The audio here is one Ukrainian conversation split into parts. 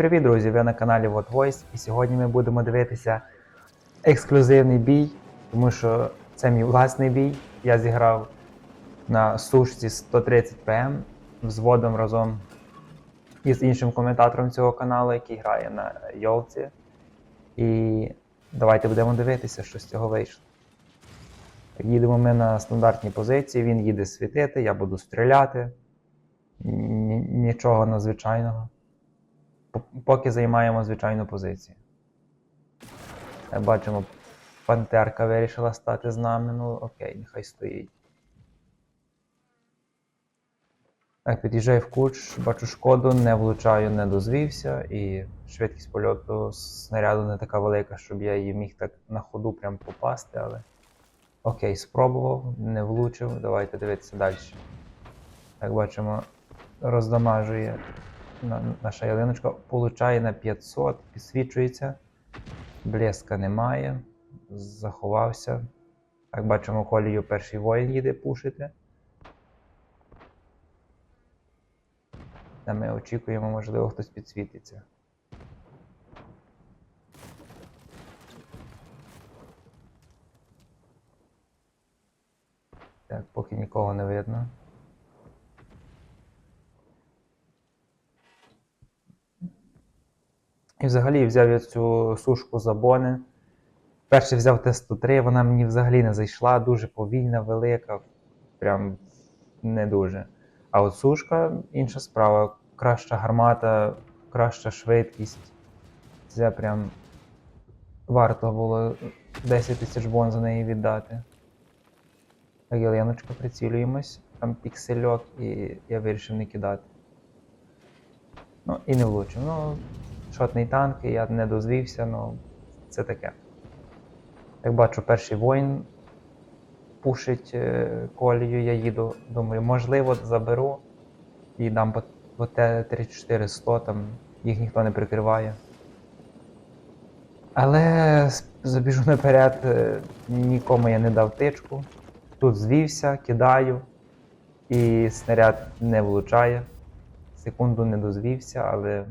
привіт, друзі! Ви на каналі What Voice і сьогодні ми будемо дивитися ексклюзивний бій, тому що це мій власний бій. Я зіграв на сушці 130 ПМ взводом разом із іншим коментатором цього каналу, який грає на Йолці. І давайте будемо дивитися, що з цього вийшло. Їдемо ми на стандартній позиції, він їде світити, я буду стріляти. Ні- Нічого надзвичайного. Поки займаємо звичайну позицію. Бачимо, пантерка вирішила стати з нами. Ну окей, нехай стоїть. Так, під'їжджаю в куч, бачу шкоду, не влучаю, не дозвівся, і швидкість польоту снаряду не така велика, щоб я її міг так на ходу прям попасти, але. Окей, спробував, не влучив. Давайте дивитися далі. Як бачимо, роздамажує наша ялиночка, получає на 500, підсвічується. Блеска немає. Заховався. Так бачимо, колію перший воїн їде пушити. Та ми очікуємо, можливо, хтось підсвітиться. Так, поки нікого не видно. І взагалі взяв я цю сушку за бони. Перше взяв Т-103, вона мені взагалі не зайшла, дуже повільна, велика, прям не дуже. А от сушка інша справа. Краща гармата, краща швидкість. Це прям варто було 10 тисяч бон за неї віддати. Так, Єленочка, прицілюємось. Там піксельок, і я вирішив не кидати. Ну, і не влучив. Ну, шотний танк, і я не дозвівся, ну це таке. Як бачу, перший воїн пушить е, колію, я їду. Думаю, можливо, заберу і дам по, по Т-34-100, там їх ніхто не прикриває. Але забіжу наперед, е, нікому я не дав тичку. Тут звівся, кидаю, і снаряд не влучає. Секунду не дозвівся, але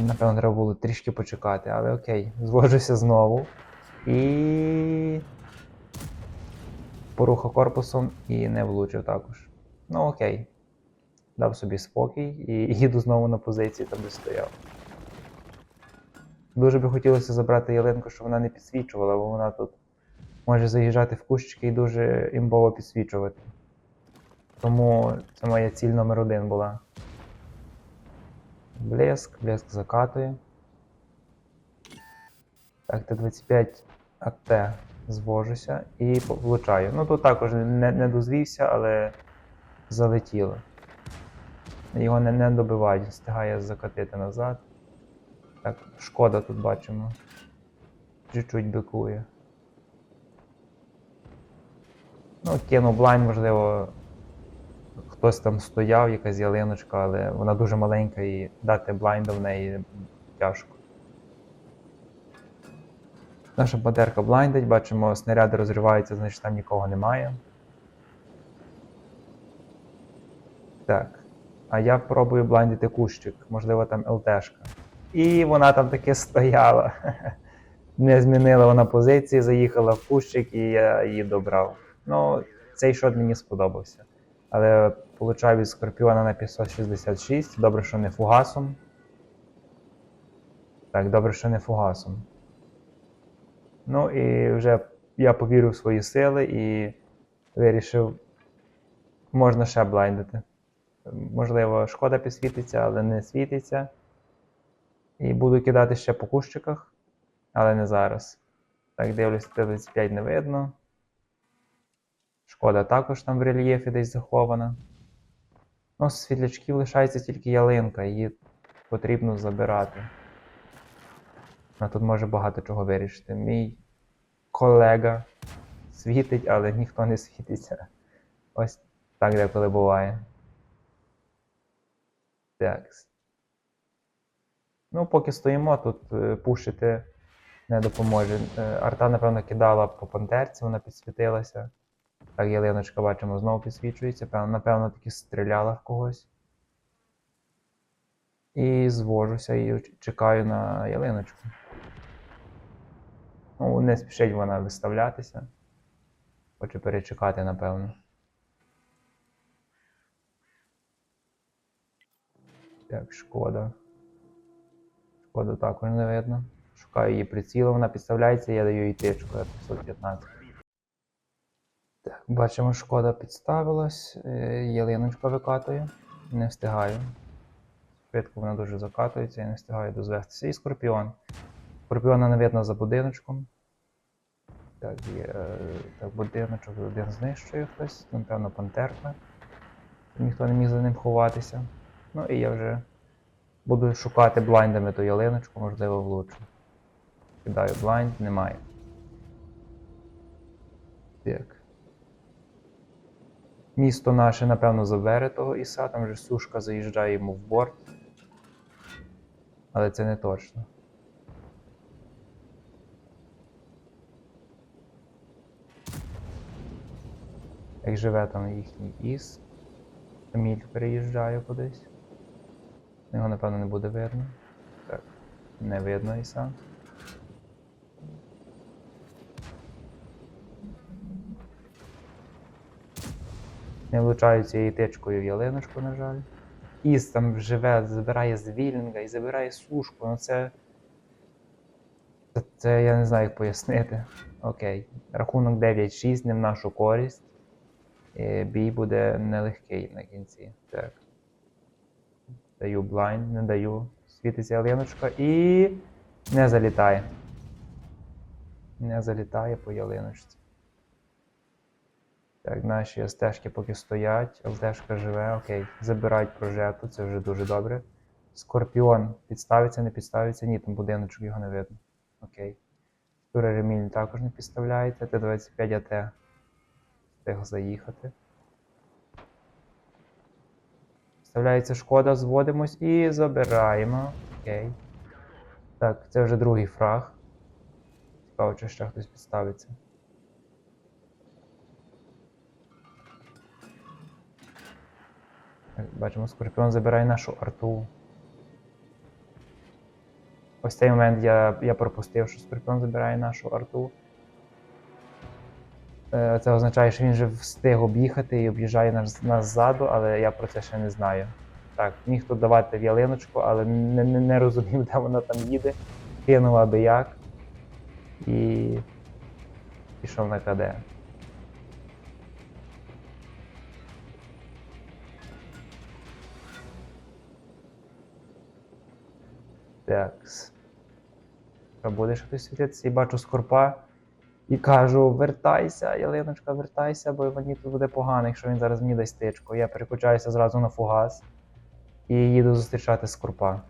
напевно треба було трішки почекати. Але окей, звожуся знову. І порухав корпусом і не влучив також. Ну окей. Дав собі спокій і їду знову на позиції, там де стояв. Дуже би хотілося забрати ялинку, щоб вона не підсвічувала, бо вона тут може заїжджати в кущики і дуже імбово підсвічувати. Тому це моя ціль номер один була. Блеск, блеск закатує. Так, Т-25 АТ звожуся і влучаю. Ну тут також не, не дозвівся, але залетіло. Його не, не добивають, встигає закатити назад. Так, шкода тут бачимо. Чуть-чуть бикує. Ну, кинув блайн, можливо, хтось там стояв, якась ялиночка, але вона дуже маленька і дати блайнда в неї тяжко. Наша пантерка блайндить, бачимо, снаряди розриваються, значить там нікого немає. Так. А я пробую блайндити кущик, можливо, там ЛТшка. І вона там таки стояла. Не змінила вона позиції, заїхала в кущик і я її добрав. Ну, цей шот мені сподобався. Але получаю від Скорпіона на 566. Добре, що не фугасом. Так, добре, що не фугасом. Ну і вже я повірив в свої сили і вирішив, можна ще блайндити. Можливо, шкода підсвітиться, але не світиться. І буду кидати ще по кущиках, але не зараз. Так, дивлюсь, Т-25 не видно. Шкода також там в рельєфі десь захована. Ну, з світлячків лишається тільки ялинка, її потрібно забирати. Вона тут може багато чого вирішити. Мій колега світить, але ніхто не світиться. Ось так деколи буває. Так. Ну, поки стоїмо, тут е, пушити не допоможе. Е, Арта, напевно, кидала по пантерці, вона підсвітилася. Так, ялиночка, бачимо, знову підсвічується. Напевно, таки стріляла в когось. І звожуся і чекаю на ялиночку. Ну, не спішить вона виставлятися. Хоче перечекати, напевно. Так, шкода. Шкода також не видно. Шукаю її прицілом, вона підставляється, я даю їй тичку, я 515. Так, бачимо, шкода підставилась, е, ялиночка викатує. Не встигаю. Швидко вона дуже закатується, я не встигаю дозвестися. І скорпіон. Скорпіона не видно за будиночком. Так, є е, так, будиночок один знищує хтось, напевно, пантерка. Ніхто не міг за ним ховатися. Ну і я вже буду шукати блайндами ту ялиночку, можливо, влучу. Кидаю блайнд, немає. Так. Місто наше, напевно, забере того Іса, там вже сушка заїжджає йому в борт. Але це не точно. Як живе там їхній Іс. Еміль переїжджає кудись. Його, напевно, не буде видно. Так, не видно Іса. Не влучаю цією тичкою в ялиночку, на жаль. Іс там живе, забирає звільнення і забирає сушку. Ну це. Це, я не знаю, як пояснити. Окей. Рахунок 9-6 не в нашу користь. І бій буде нелегкий на кінці. Так. Даю блайнд, не даю. Світиться ялиночка і. Не залітає. Не залітає по ялиночці. Так, наші стежки поки стоять, ЛТшка живе, окей. Забирають прожекту, це вже дуже добре. Скорпіон підставиться, не підставиться, ні, там будиночок його не видно. Окей. Тура Реміль також не підставляється, Т-25 АТ встиг заїхати. Вставляється шкода, зводимось і забираємо. Окей. Так, це вже другий фраг. Цікаво, чи ще хтось підставиться. Бачимо, Скорпіон забирає нашу арту. Ось цей момент я, я пропустив, що Скорпіон забирає нашу арту. Е, Це означає, що він вже встиг об'їхати і об'їжджає нас, нас ззаду, але я про це ще не знаю. Так, міг тут давати в ялиночку, але не, не, не розумів, де вона там їде. Кинув аби як. І пішов на КД. Так. Буде ще хтось світитися і бачу скорпа. І кажу, вертайся, ялиночка, вертайся, бо мені тут буде погано, якщо він зараз мені дасть тичку. Я переключаюся зразу на фугас і їду зустрічати скорпа.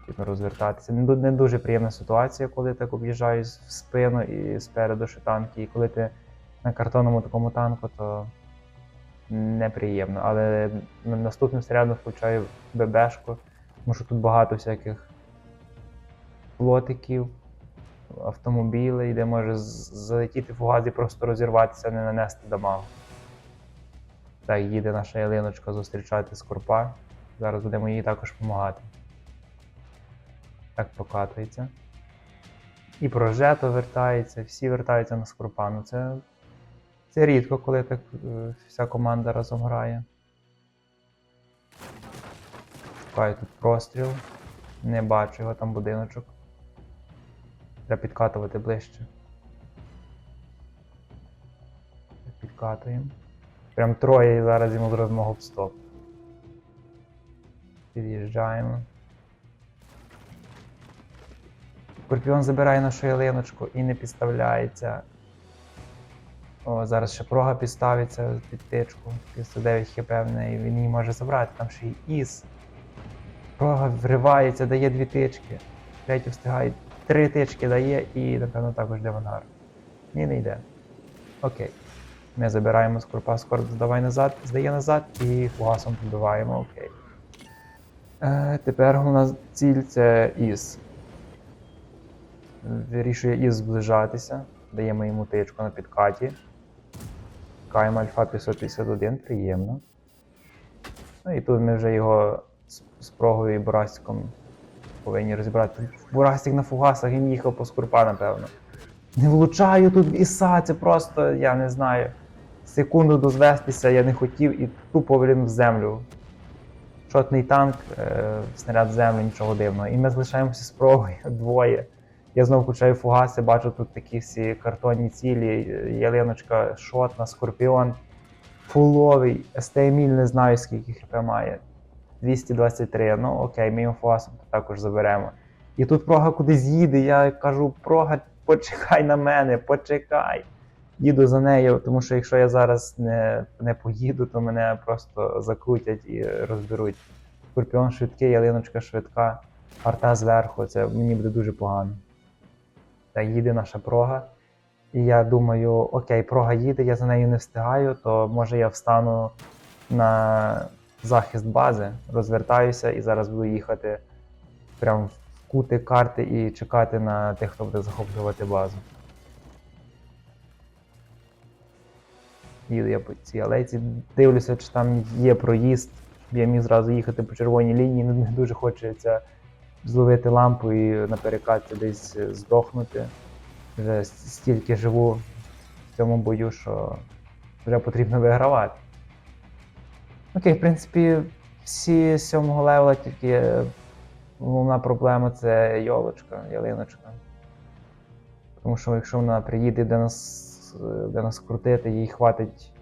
Потрібно розвертатися. Не, дуже приємна ситуація, коли так об'їжджаєш в спину і спереду ще танки. І коли ти на картонному такому танку, то неприємно. Але на- наступним снарядом включаю ББшку, тому що тут багато всяких плотиків, автомобілей, де може залетіти фугас і просто розірватися, не нанести дамагу. Так, їде наша ялиночка зустрічати скорпа. Зараз будемо їй також допомагати. Так прокатується. І прожето вертається, всі вертаються на скорпа. Ну це, це рідко, коли так е, вся команда разом грає. Шукаю тут простріл. Не бачу його там будиночок. Треба підкатувати ближче. Підкатуємо. Прям троє і зараз йому зробимо гоп-стоп. Під'їжджаємо. Скорпіон забирає нашу ялиночку і не підставляється. О, зараз ще прога підставиться під тичку. 509 хп в неї, він її може забрати, там ще й іс. Прога вривається, дає дві тички. Третю встигає, три тички дає і, напевно, також йде в ангар. Ні, не йде. Окей. Ми забираємо скорпа, скоро здавай назад, здає назад і фугасом побиваємо, окей. Е, тепер нас ціль це Іс. Вирішує Іс зближатися. Даємо йому тичку на підкаті. Каємо альфа 551, приємно. Ну і тут ми вже його з, прогою і Бурасиком повинні розібрати. Бурасик на фугасах він їхав по скурпа, напевно. Не влучаю тут в іса, це просто, я не знаю. Секунду дозвестися я не хотів і тупо блін, в землю. Шотний танк, е, снаряд в землю, нічого дивного. І ми залишаємося з прогою двоє. Я знову включаю фугаси, бачу тут такі всі картонні цілі, ялиночка, шотна, скорпіон, фуловий, СТМіль, не знаю скільки хп має. 223. Ну окей, ми його фугасом також заберемо. І тут прога кудись їде. Я кажу, прога, почекай на мене, почекай. Їду за нею, тому що якщо я зараз не, не поїду, то мене просто закрутять і розберуть. Скорпіон швидкий, ялиночка швидка, арта зверху, це мені буде дуже погано. Та їде наша прога. І я думаю, окей, прога їде, я за нею не встигаю, то може я встану на захист бази, розвертаюся і зараз буду їхати прямо в кути карти і чекати на тих, хто буде захоплювати базу. Їду я по цій алейці, дивлюся, чи там є проїзд, щоб я міг зразу їхати по червоній лінії. Не дуже хочеться зловити лампу і на перекатці десь здохнути. Вже стільки живу в цьому бою, що вже потрібно вигравати. Окей, в принципі, всі сьомого левела, тільки е, головна проблема це йолочка, ялиночка. Тому що якщо вона приїде де нас, де нас крутити, їй хватить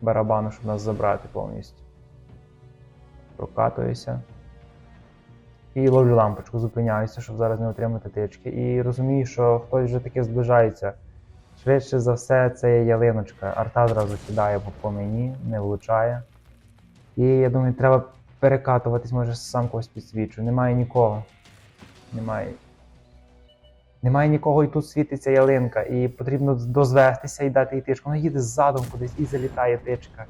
барабану, щоб нас забрати повністю. Прокатуюся. І ловлю лампочку, зупиняюся, щоб зараз не отримати тички. І розумію, що хтось вже таки зближається. Швидше за все, це є ялиночка. Арта зразу кидає по мені, не влучає. І я думаю, треба перекатуватись, може сам когось підсвічу. Немає нікого. Немає. Немає нікого, і тут світиться ялинка, і потрібно дозвестися і дати їй тичку. Вона їде ззаду кудись і залітає тичка.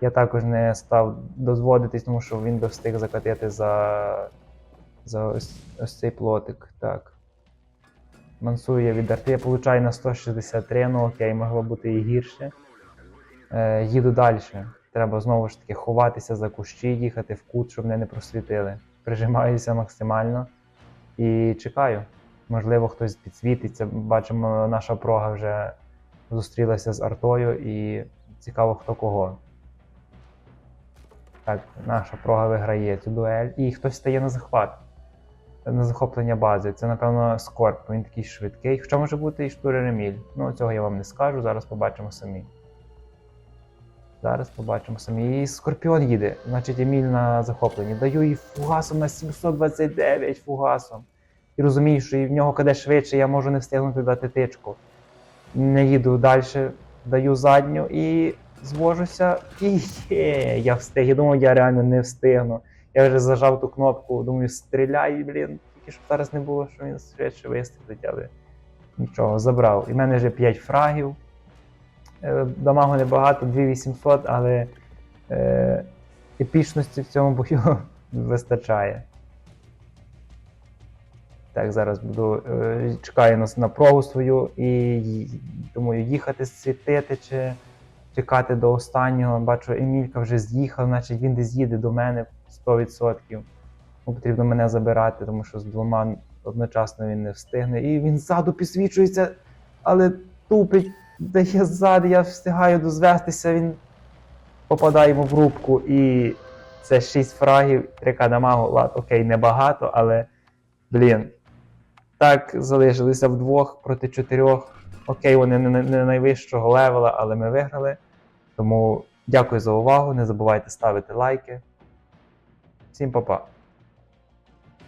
Я також не став дозводитись, тому що він би встиг закатити за, за ось, ось цей плотик. Так. Мансую я від арти, я получаю на 163, ну окей, могло бути і гірше. Е, їду далі. Треба знову ж таки ховатися за кущі, їхати в кут, щоб мене не просвітили. Прижимаюся максимально і чекаю. Можливо, хтось підсвітиться. Бачимо, наша прога вже зустрілася з артою і цікаво, хто кого. Так, наша прога виграє цю дуель, і хтось стає на захват. На захоплення бази. Це, напевно, Скорп. Він такий швидкий. Хоча може бути і штурер Еміль. Ну, цього я вам не скажу, зараз побачимо самі. Зараз побачимо самі. І Скорпіон їде. Значить, Еміль на захопленні. Даю їй фугасом на 729 фугасом. І розумію, що і в нього каде швидше, я можу не встигнути дати тичку. Не їду далі, даю задню і звожуся. І є, я встиг. Я думав, я реально не встигну. Я вже зажав ту кнопку, думаю, стріляй, блін. Тільки щоб зараз не було, що він швидше вистрілить, але нічого, забрав. І в мене вже 5 фрагів. Дамагу небагато, 2800, але е, епічності в цьому бою вистачає. Так, зараз буду е, чекаю на, на прогу свою і думаю, їхати світити чи чекати до останнього. Бачу, Емілька вже з'їхав, значить він десь їде до мене 100%. Ну, потрібно мене забирати, тому що з двома одночасно він не встигне. І він ззаду підсвічується, але тупить, дає ззаду, я встигаю дозвестися, він попадає йому в рубку, і це 6 фрагів, 3 дамагу. Ладно, окей, небагато, але блін. Так, залишилися вдвох проти чотирьох. Окей, вони не, не найвищого левела, але ми виграли. Тому дякую за увагу. Не забувайте ставити лайки. Всім па-па.